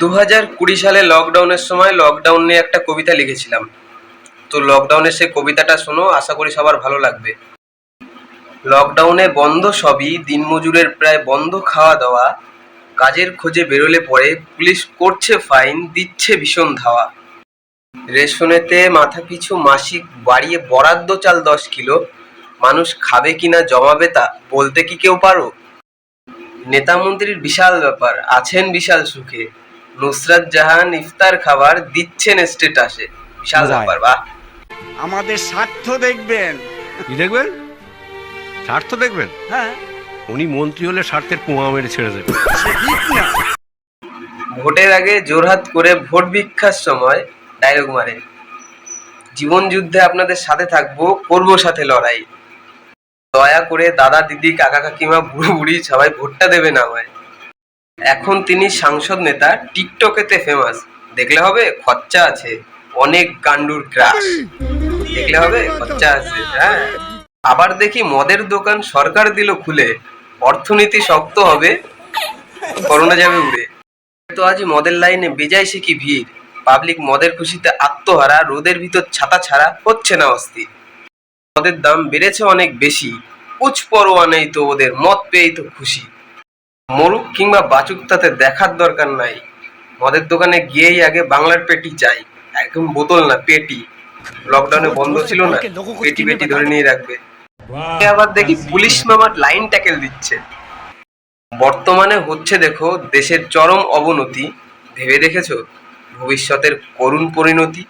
দু হাজার কুড়ি সালে লকডাউনের সময় লকডাউন নিয়ে একটা কবিতা লিখেছিলাম। তো লকডাউনের সেই কবিতাটা শোনো, আশা করি সবার ভালো লাগবে। লকডাউনে বন্ধ সবই, দিনমজুরের প্রায় বন্ধ খাওয়া দাওয়া কাজের খোঁজে বেরোলে পরে পুলিশ করছে ফাইন দিচ্ছে ভীষণ ধাওয়া। রেশনেতে মাথা পিছু মাসিক বাড়িয়ে বরাদ্দ চাল দশ কিলো, মানুষ খাবে কিনা জমাবে তা বলতে কি কেউ পারো? নেতা মন্ত্রীর বিশাল ব্যাপার, আছেন বিশাল সুখে। নুসরাত জাহান ইফতার খাবার দিচ্ছেন স্টেটাসে। বিশাল ব্যাপার বাহ। আমাদের স্বার্থ দেখবেন। কি দেখবেন? স্বার্থ দেখবেন? হ্যাঁ। উনি মন্ত্রী হলে স্বার্থের পোঙা মেরে ছেড়ে না। ভোটের আগে জোরহাত করে ভোট ভিক্ষার সময় ডায়লগ মারে। জীবন যুদ্ধে আপনাদের সাথে থাকব করব সাথে লড়াই। দয়া করে দাদা দিদি কাকা কাকিমা বুড়ো বুড়ি সবাই ভোটটা দেবে না আমায়। এখন তিনি সাংসদ নেতা, টিকটকেতে ফেমাস দেখলে হবে খরচা আছে, অনেক গান্ডুর ক্রাশ দেখলে হবে খরচা আছে হ্যাঁ। আবার দেখি মদের দোকান সরকার দিল খুলে, অর্থনীতি শক্ত হবে, করোনা যাবে উড়ে। তো আজ মদের লাইনে বেজায় সে কি ভিড়? পাবলিক মদের খুশিতে আত্মহারা, রোদের ভিতর ছাতা ছাড়া হচ্ছে না অস্থির। মদের দাম বেড়েছে অনেক বেশি কুচ পরোয়া নেই তো ওদের, মদ পেয়েই তো খুশি। মরুক কিংবা বাচুক তাতে দেখার দরকার নাই। মদের দোকানে গিয়েই আগে বাংলার পেটি চাই। একদম বোতল না, পেটি। লকডাউনে বন্ধ ছিল না, পেটি পেটি ধরে নিয়ে রাখবে। আবার দেখি পুলিশ মামার লাইন ট্যাকেল দিচ্ছে। বর্তমানে হচ্ছে দেখো, দেশের চরম অবনতি। ভেবে দেখেছ? ভবিষ্যতের করুণ পরিণতি।